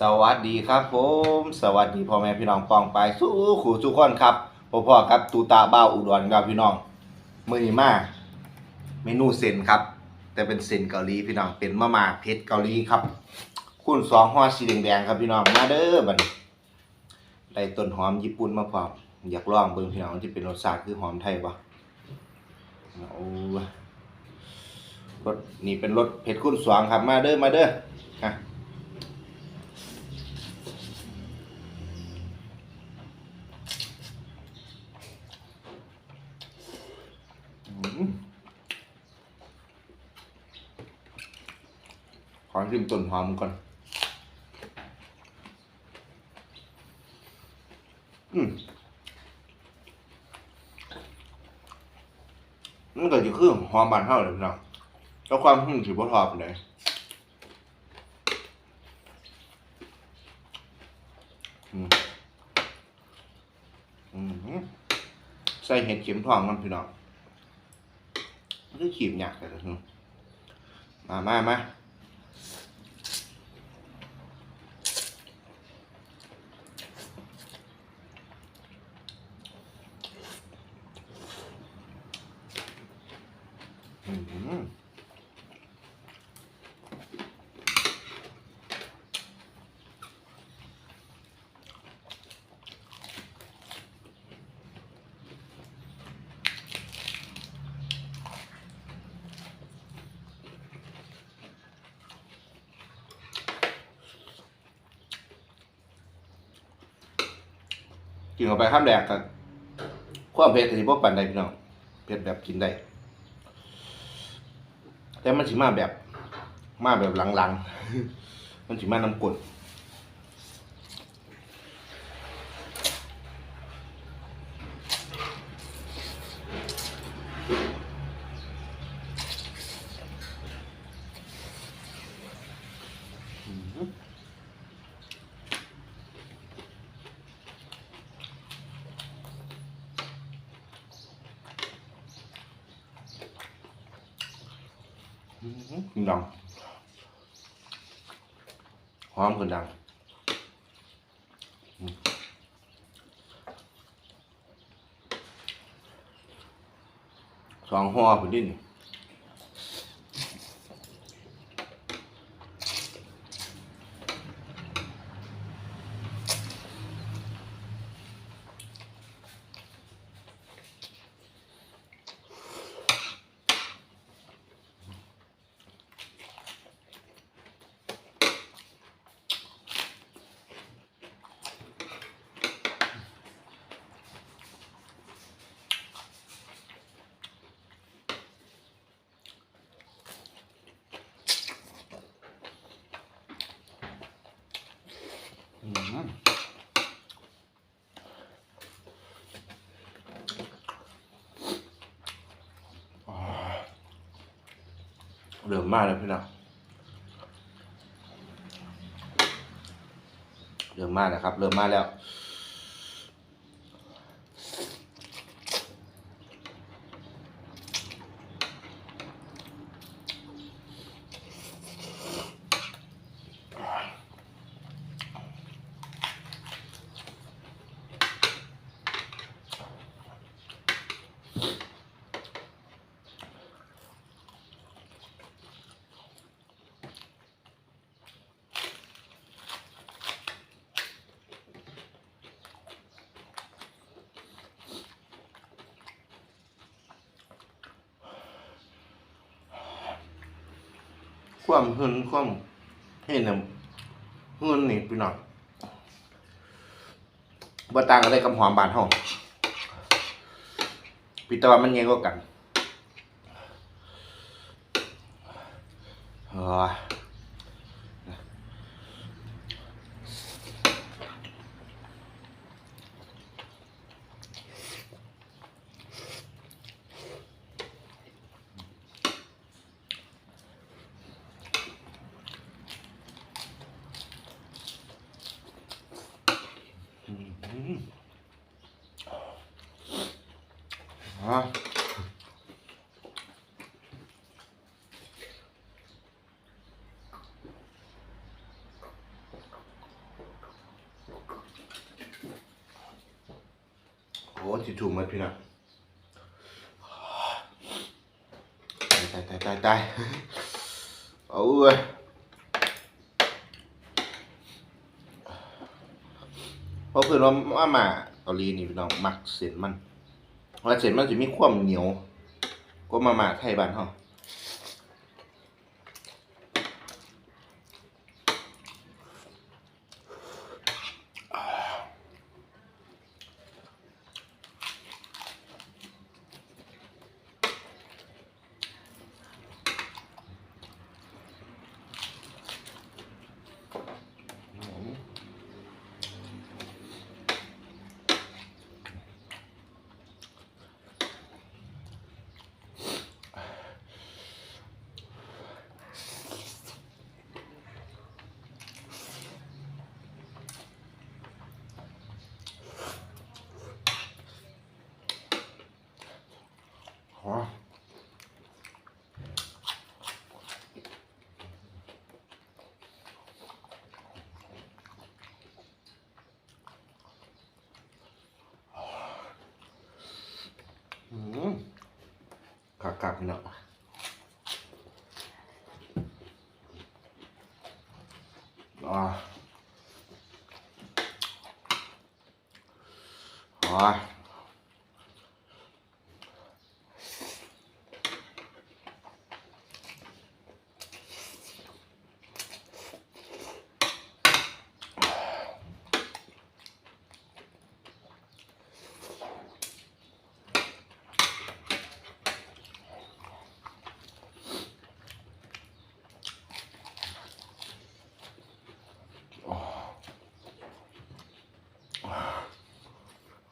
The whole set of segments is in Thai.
สวัสดีครับผม สวัสดีพ่อแม่พี่น้องปองไปสู้ขู่ทุกคนครับพ่อพ่อครับตูตาบ้าอุดรครับพี่น้องมือนี้มาเมนูเส้นครับ แต่เป็นเส้นเกาหลีพี่น้องเป็นมะม่าเผ็ดเกาหลีครับคุณสองห่อสีแดงๆครับพี่น้องมาเด้อบันได้ต้นหอมญี่ปุ่นมาพร้อมอยากลองเบิ่งพี่น้องว่เป็นรสชาติคือหอมไทยบ่โอ้รสนี่เป็นรสเผ็ดคุณสองครับมาเด้อมาเด้ออะ ขอชิมต้นหอมก่อน อืมมันก็จะคือหอมบานเท่าเลยพี่น้องแล้วความหึ่งถือว่าทอดไปเลยอืมอืมใส่เห็ดเข็มทองมันพี่น้องมันก็ขีบหยักแต่ละมามามาอืม กินเข้าไปข้ามแดกกันความเผ็ดที่พวกปันได้พี่น้องเผ็ดแบบกินได้ แต่มันสิมาแบบ มาแบบหลังๆ มันสิมาน้ำกลนขึ้นดั งหอมขึ้นดังอืม เริ่มมากแล้วพี่น้องเริ่มมากนะครับเริ่มมากแล้ว ความหึนความเห็นนะหึนนี่พี่น้องบ่ต่างอะไรกับหอมบานห้องพี่ตะวันมันแยงก็กันเฮ้ย โอ้ที่ถูกไหมพี่นะตายตายตายตายเอาเอ้ยเพราะคือว่ามาเกาหลีนี่พี่น้องมักเส้นมัน แล้วเส้นมันจะมีความเหนียวก็มามาไทยบ้านเฮา อ๋ออืมกักกักเนาะอ่าอ่า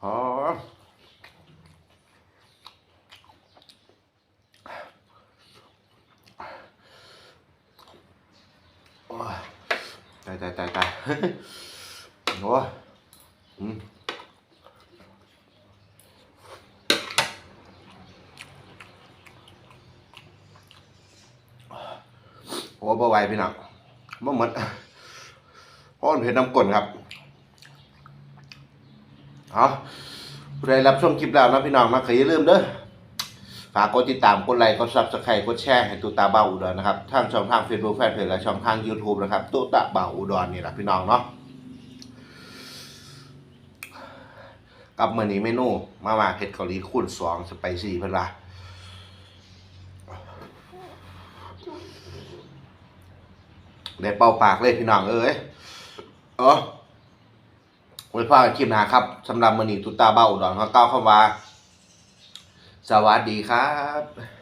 อ๋อโอ้ยตายตายตายตายโอ้อืมโอ้บ่ไหวพี่น้องบ่หมดเพราะมันเผ็ดน้ำกลนครับเอาผู้ใดรับชมคลิปแล้วนะพี่น้องนะก็อย่าลืมเด้อ ฝากกดติดตามกดไลค์กดซับสไครต์กดแชร์ให้ตุตาเบาอุดรนะครับทางช่องทาง Facebook แฟนเพจและช่องทาง YouTube นะครับตุตาเบาอุดรนี่แหละพี่น้องเนาะกับเมื้อนี้เมนูมาม่าเผ็ดเกาหลีคูณ2สไปซี่เพิ่นว่าได้เป่าปากเลยพี่น้องเอ้ยเออไว้พากันคลิปหน้าครับสำหรับมือนีตุตตาเบาอุดรเขาก้าวเข้ามา สวัสดีครับ